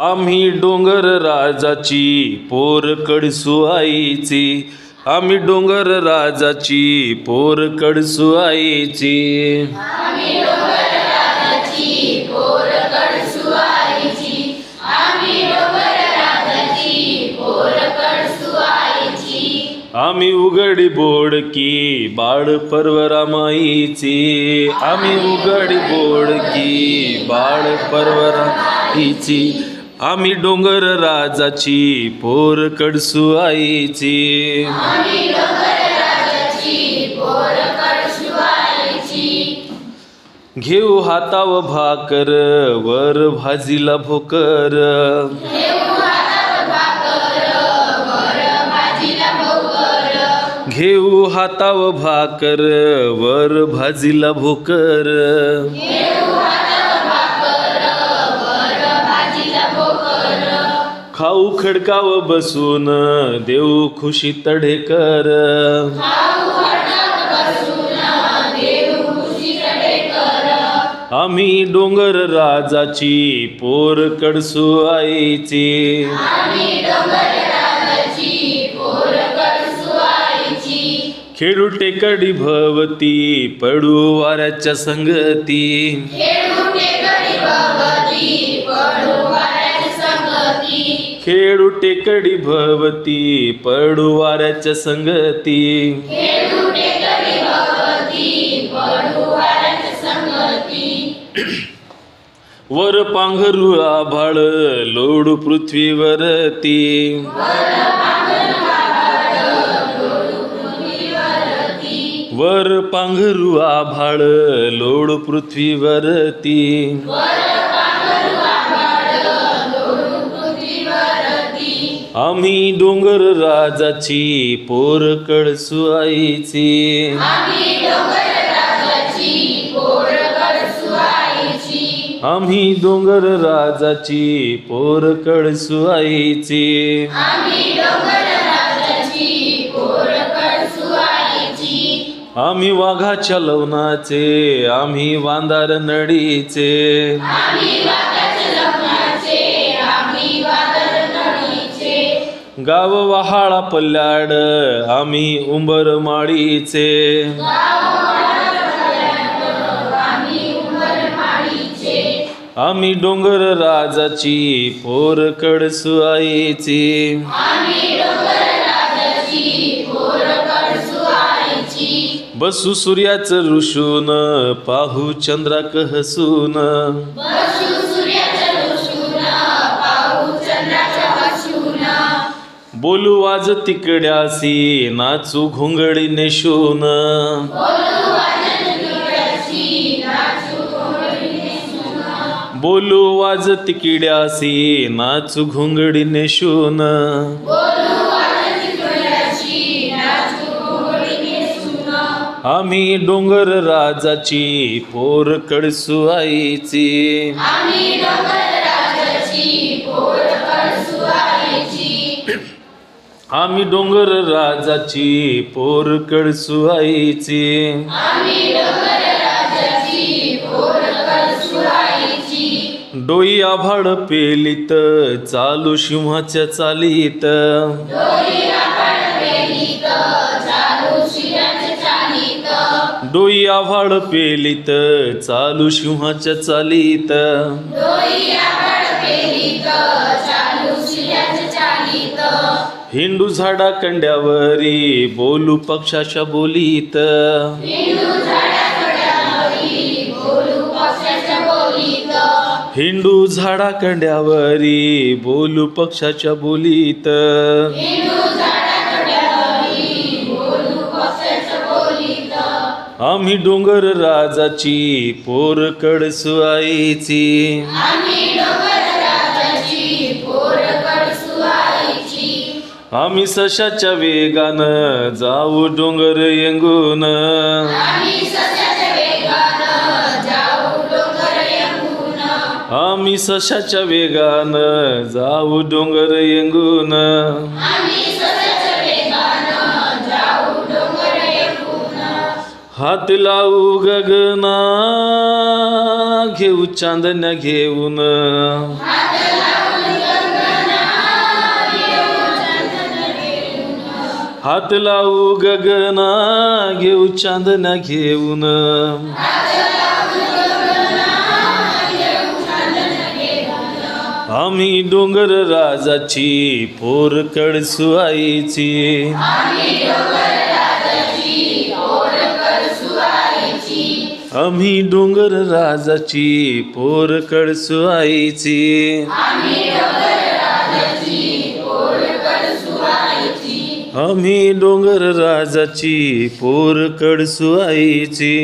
आम्ही डोंगर राजाची पोर कडसू आईची आम्ही डोंगर राजाची पोर कडसू आईची आम्ही उघडी बोडकी बाळ परवरामाईची. आम्ही उघडी बोडकी बाळ परवराईची आम्ही डोंगर राजाची पोर कडसू आईची. घेऊ हाताव भाकर वर भाजीला भोकर. घेऊ हाताव भाकर वर भाजीला भोकर. खाऊ खडकाव बसून देऊ खुशी तढेकर आम्ही डोंगर राजाची पोर कडसू आईची. खेळू टेकडी भवती पडू वाऱ्याच्या संगती. खेळू टेकडी भवती पडू वाऱ्याच्या संगती. वर पांघरू आभाळ लोडू पृथ्वीवरती. वर पांघरू आभाळ लोडू पृथ्वीवरती. आम्ही डोंगर राजाची पोर आईची आम्ही डोंगर राजाची पोर आईची आम्ही वाघाच्या लवणाचे आम्ही वांदार नडीचे. गाव वहाळा पल्ल्याड आम्ही उंबर माळीचे आम्ही डोंगर राजाची पोर कडसु आईची बसू सूर्याचं ऋषून पाहू चंद्राक हसून. बोलू वाज तिकड्यासी नाचू घोंगडी नेशून बोलू वाज तिकड्यासी नाचू घोंगडी नेशून आम्ही डोंगर राजाची पोर कडसू आईची आम्ही डोंगर राजाची पोर कडसू आईची. डोई आभाळ पेलीत चालू सिंहाच्या चालीत. डोई आभाळ पेलीत चालू सिंहाच्या चालीत. हिंडू झाडा कंड्यावरी बोलू पक्षाच्या बोलीत. हिंडू झाडा कंड्यावरी बोलू पक्षाच्या बोलीत. आम्ही डोंगर राजाची पोर कडसू आम्ही सशाच्या वेगानं जाऊ डोंगर येंगून. आम्ही सशाच्या वेगानं जाऊ डोंगर येंगून. हात लावू गगना घेऊ चांदण्या घेऊन. हात लावू गगना घेऊ चांदना घेऊन. आम्ही डोंगर राजाची पोर कळसू आईची आम्ही डोंगर राजाची पोर कळसू आईची आम्ही डोंगर राजाची पोर कडसू आईची